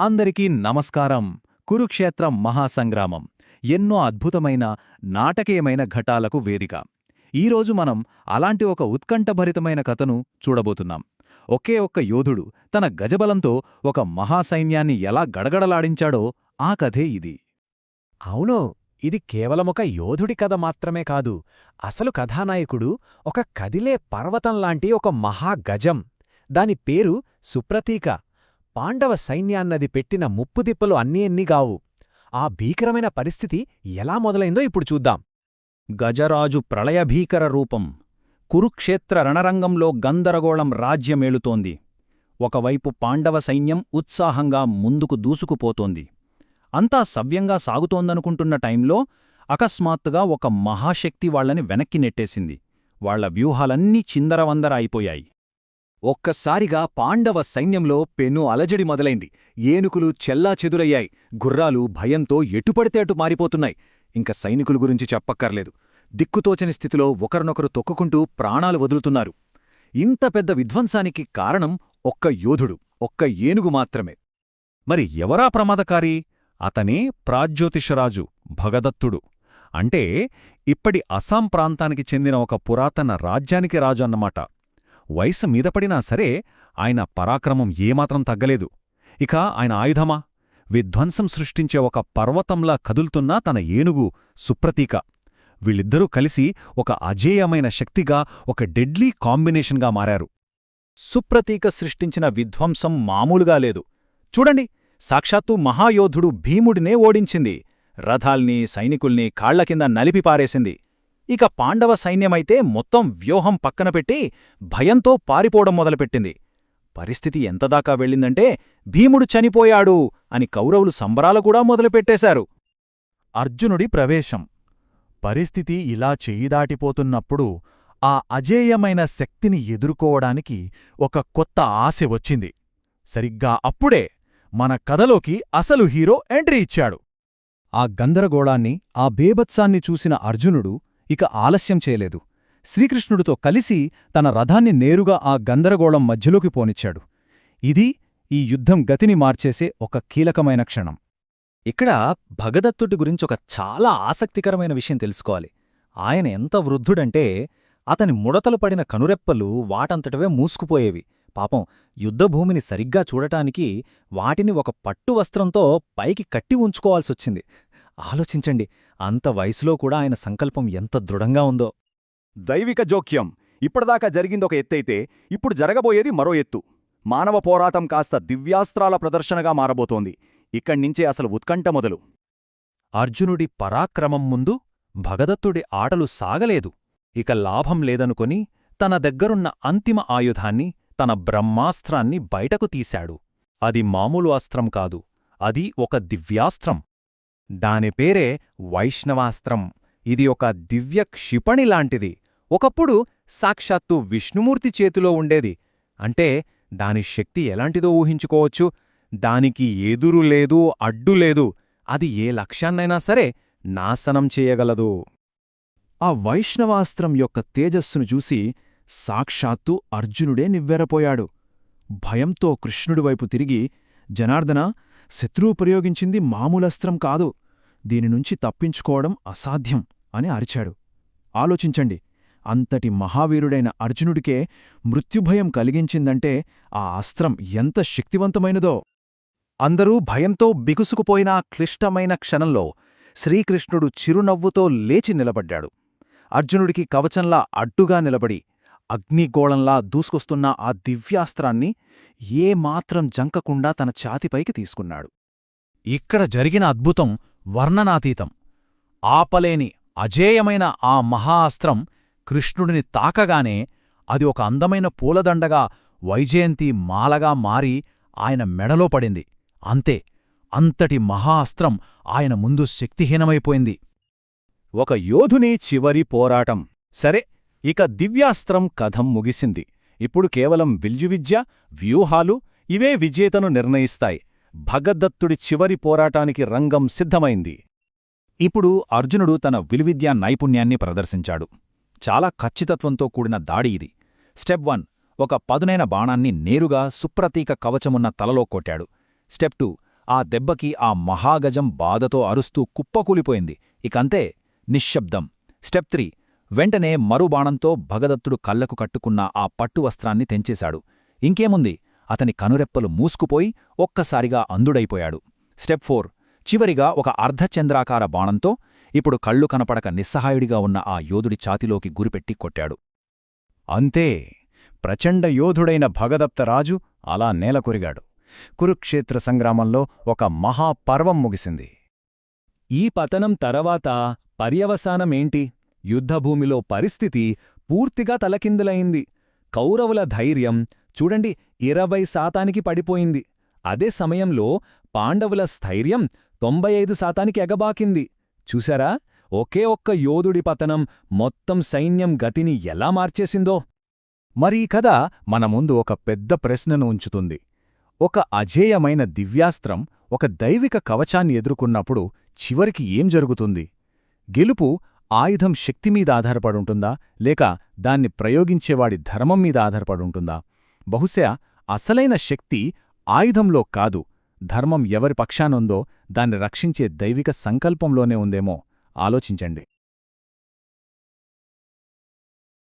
అందరికీ నమస్కారం. కురుక్షేత్ర మహాసంగ్రామం. ఎన్నో అద్భుతమైన నాటకీయమైన ఘటాలకు వేదిక. ఈరోజు మనం అలాంటి ఒక ఉత్కంఠభరితమైన కథను చూడబోతున్నాం. ఒకే ఒక్క యోధుడు తన గజబలంతో ఒక మహాసైన్యాన్ని ఎలా గడగడలాడించాడో ఆ కథే ఇది. అవును ఇది కేవలమొక యోధుడి కథ మాత్రమే కాదు అసలు కథానాయకుడు ఒక కదిలే పర్వతంలాంటి ఒక మహాగజం. దాని పేరు సుప్రతీక. పాండవ సైన్యాన్నది పెట్టిన ముప్పుదిప్పలు అన్నీ ఎన్నిగావు ఆ భీకరమైన పరిస్థితి ఎలా మొదలైందో ఇప్పుడు చూద్దాం. గజరాజు ప్రళయభీకర రూపం కురుక్షేత్ర రణరంగంలో గందరగోళం రాజ్యమేలుతోంది. ఒకవైపు పాండవ సైన్యం ఉత్సాహంగా ముందుకు దూసుకుపోతోంది. అంతా సవ్యంగా సాగుతోందనుకుంటున్న టైంలో అకస్మాత్తుగా ఒక మహాశక్తి వాళ్ళని వెనక్కి నెట్టేసింది. వాళ్ళ వ్యూహాలన్నీ చిందరవందర అయిపోయాయి. ఒక్కసారిగా పాండవ సైన్యంలో పెను అలజడి మొదలైంది. ఏనుకులు చెల్లాచెదురయ్యాయి గుర్రాలు భయంతో ఎటుపడితే అటు మారిపోతున్నాయి. ఇంక సైనికుల గురించి చెప్పక్కర్లేదు. దిక్కుతోచని స్థితిలో ఒకరినొకరు తొక్కుకుంటూ ప్రాణాలు వదులుతున్నారు. ఇంత పెద్ద విధ్వంసానికి కారణం ఒక్క యోధుడు ఒక్క ఏనుగు మాత్రమే. మరి ఎవరా ప్రమాదకారి? అతనే ప్రాజ్యోతిషరాజు భగదత్తుడు. అంటే ఇప్పటి అస్సాం ప్రాంతానికి చెందిన ఒక పురాతన రాజ్యానికి రాజు అన్నమాట. వయసు మీదపడినా సరే ఆయన పరాక్రమం ఏమాత్రం తగ్గలేదు. ఇక ఆయన ఆయుధమా? విధ్వంసం సృష్టించే ఒక పర్వతంలా కదులుతున్న తన ఏనుగు సుప్రతీక. వీళ్ళిద్దరూ కలిసి ఒక అజేయమైన శక్తిగా ఒక డెడ్లీ కాంబినేషన్గా మారారు. సుప్రతీక సృష్టించిన విధ్వంసం మామూలుగా లేదు. చూడండి సాక్షాత్తు మహాయోధుడు భీముడినే ఓడించింది. రథాల్ని సైనికుల్ని కాళ్ళ కింద నలిపిపారేసింది. ఇక పాండవ సైన్యమైతే మొత్తం వ్యూహం పక్కన పెట్టి భయంతో పారిపోవడం మొదలుపెట్టింది. పరిస్థితి ఎంతదాకా వెళ్ళిందంటే భీముడు చనిపోయాడు అని కౌరవులు సంబరాలు కూడా మొదలుపెట్టేశారు. అర్జునుడి ప్రవేశం. పరిస్థితి ఇలా చేయిదాటిపోతున్నప్పుడు ఆ అజేయమైన శక్తిని ఎదుర్కోవడానికి ఒక కొత్త ఆశ వచ్చింది. సరిగ్గా అప్పుడే మన కథలోకి అసలు హీరో ఎంట్రీ ఇచ్చాడు. ఆ గందరగోళాన్ని ఆ బేభత్సాన్ని చూసిన అర్జునుడు ఇక ఆలస్యం చేయలేదు. శ్రీకృష్ణుడితో కలిసి తన రథాన్ని నేరుగా ఆ గందరగోళం మధ్యలోకి పోనిచ్చాడు. ఇది ఈ యుద్ధం గతిని మార్చేసే ఒక కీలకమైన క్షణం. ఇక్కడ భగదత్తుడి గురించి ఒక చాలా ఆసక్తికరమైన విషయం తెలుసుకోవాలి. ఆయన ఎంత వృద్ధుడంటే అతని ముడతలు పడిన కనురెప్పలు వాటంతటవే మూసుకుపోయేవి. పాపం యుద్ధభూమిని సరిగ్గా చూడటానికి వాటిని ఒక పట్టు వస్త్రంతో పైకి కట్టి ఉంచుకోవాల్సొచ్చింది. ఆలోచించండి అంత వయసులో కూడా ఆయన సంకల్పం ఎంత దృఢంగా ఉందో. దైవిక జోక్యం. ఇప్పటిదాకా జరిగిందొక ఎత్తైతే ఇప్పుడు జరగబోయేది మరో ఎత్తు. మానవ పోరాటం కాస్త దివ్యాస్త్రాల ప్రదర్శనగా మారబోతోంది. ఇక్కడ్నించే అసలు ఉత్కంఠ మొదలు. అర్జునుడి పరాక్రమం ముందు భగదత్తుడి ఆటలు సాగలేదు. ఇక లాభం లేదనుకొని తన దగ్గరున్న అంతిమ ఆయుధాన్ని తన బ్రహ్మాస్త్రాన్ని బయటకు తీశాడు. అది మామూలు అస్త్రం కాదు. అది ఒక దివ్యాస్త్రం. దాని పేరే వైష్ణవాస్త్రం. ఇది ఒక దివ్య క్షిపణి లాంటిది. ఒకప్పుడు సాక్షాత్తు విష్ణుమూర్తి చేతిలో ఉండేది. అంటే దాని శక్తి ఎలాంటిదో ఊహించుకోవచ్చు. దానికి ఎదురు లేదు అడ్డు లేదు. అది ఏ లక్ష్యాన్నైనా సరే నాశనం చేయగలదు. ఆ వైష్ణవాస్త్రం యొక్క తేజస్సును చూసి సాక్షాత్తు అర్జునుడే నివ్వెరపోయాడు. భయంతో కృష్ణుడివైపు తిరిగి జనార్దన శత్రువు ప్రయోగించింది మామూలస్త్రం కాదు. దీనినుంచి తప్పించుకోవడం అసాధ్యం అని అరిచాడు. ఆలోచించండి. అంతటి మహావీరుడైన అర్జునుడికే మృత్యుభయం కలిగించిందంటే ఆ అస్త్రం ఎంత శక్తివంతమైనదో. అందరూ భయంతో బిగుసుకుపోయిన క్లిష్టమైన క్షణంలో శ్రీకృష్ణుడు చిరునవ్వుతో లేచి నిలబడ్డాడు. అర్జునుడికి కవచంలా అడ్డుగా నిలబడి అగ్నిగోళంలా దూసుకొస్తున్న ఆ దివ్యాస్త్రాన్ని ఏమాత్రం జంకకుండా తన ఛాతిపైకి తీసుకున్నాడు. ఇక్కడ జరిగిన అద్భుతం వర్ణనాతీతం. ఆపలేని అజేయమైన ఆ మహా అస్త్రం కృష్ణుడిని తాకగానే అది ఒక అందమైన పూలదండగా వైజయంతి మాలగా మారి ఆయన మెడలో పడింది. అంతే అంతటి మహాస్త్రం ఆయన ముందు శక్తిహీనమైపోయింది. ఒక యోధుని చివరి పోరాటం. సరే ఇక దివ్యాస్త్రం కథం ముగిసింది. ఇప్పుడు కేవలం విల్జువిద్య వ్యూహాలు ఇవే విజేతను నిర్ణయిస్తాయి. భగద్దత్తుడి చివరి పోరాటానికి రంగం సిద్ధమైంది. ఇప్పుడు అర్జునుడు తన విలువిద్యా నైపుణ్యాన్ని ప్రదర్శించాడు. చాలా ఖచ్చితత్వంతో కూడిన దాడి ఇది. స్టెప్ వన్ ఒక పదునైన బాణాన్ని నేరుగా సుప్రతీక కవచమున్న తలలో కొట్టాడు. స్టెప్ టూ ఆ దెబ్బకి ఆ మహాగజం బాధతో అరుస్తూ కుప్పకూలిపోయింది. ఇకంతే నిశ్శబ్దం. స్టెప్ త్రీ వెంటనే మరుబాణంతో భగదత్తుడు కళ్ళకు కట్టుకున్న ఆ పట్టు వస్త్రాన్ని తెంచేశాడు. ఇంకేముంది? అతని కనురెప్పలు మూసుకుపోయి ఒక్కసారిగా అందుడైపోయాడు స్టెప్ ఫోర్. చివరిగా ఒక అర్ధచంద్రాకార బాణంతో ఇప్పుడు కళ్ళు కనపడక నిస్సహాయుడిగా ఉన్న ఆ యోధుడి ఛాతిలోకి గురిపెట్టి కొట్టాడు. అంతే. ప్రచండ యోధుడైన భగదత్తరాజు అలా నేలకొరిగాడు కురుక్షేత్ర సంగ్రామంలో ఒక మహాపర్వం ముగిసింది. ఈ పతనం తర్వాత పర్యవసానమేంటి? యుద్ధభూమిలో పరిస్థితి పూర్తిగా తలకిందులైంది. కౌరవుల ధైర్యం చూడండి ఇరవై శాతానికి పడిపోయింది. అదే సమయంలో పాండవుల స్థైర్యం తొంభై ఐదు శాతానికి ఎగబాకింది. చూశారా? ఒకే ఒక్క యోధుడి పతనం మొత్తం సైన్యం గతిని ఎలా మార్చేసిందో? మరి ఈ కథ మన ముందు ఒక పెద్ద ప్రశ్నను ఉంచుతుంది. ఒక అజేయమైన దివ్యాస్త్రం ఒక దైవిక కవచాన్ని ఎదుర్కొన్నప్పుడు చివరికి ఏం జరుగుతుంది? గెలుపు ఆయుధం శక్తిమీద ఆధారపడుంటుందా? లేక దాన్ని ప్రయోగించేవాడి ధర్మం మీద ఆధారపడుంటుందా? బహుశా అసలైన శక్తి ఆయుధంలో కాదు. ధర్మం ఎవరి పక్షానుందో దాన్ని రక్షించే దైవిక సంకల్పంలోనే ఉందేమో? ఆలోచించండి.